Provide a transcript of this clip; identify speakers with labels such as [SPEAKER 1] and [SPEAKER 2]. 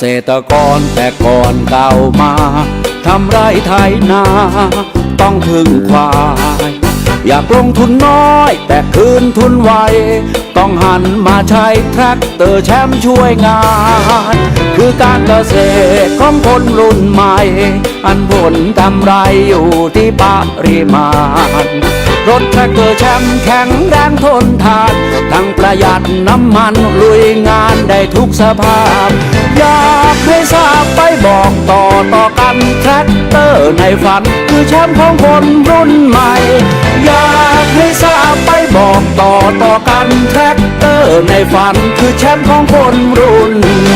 [SPEAKER 1] ษตรกรแต่ก่อนเก่ามาทำไรไถนา ต้องพึ่งควาย อยากลงทุนน้อยแต่คืนทุนไว ต้องหันมาใช้แทรกเตอร์แชมป์ช่วยงาน คือการเกษตรของคนรุ่นใหม่ อันผลทำไรอยู่ที่ปริมาณ รถแทรกเตอร์แชมป์แข็งแรงทนทาน ทั้งประหยัดน้ำมันลุยงานได้ทุกสภาพ อยากให้ทราบไปบอกต่อต่อกันแทรกเตอร์ในฝัน คือแชมป์ของคนรุ่นใหม่ อยากให้ทราบไปบอกต่อต่อกันแทรกเตอร์ในฝัน คือแชมป์ของคนรุ่นใหม่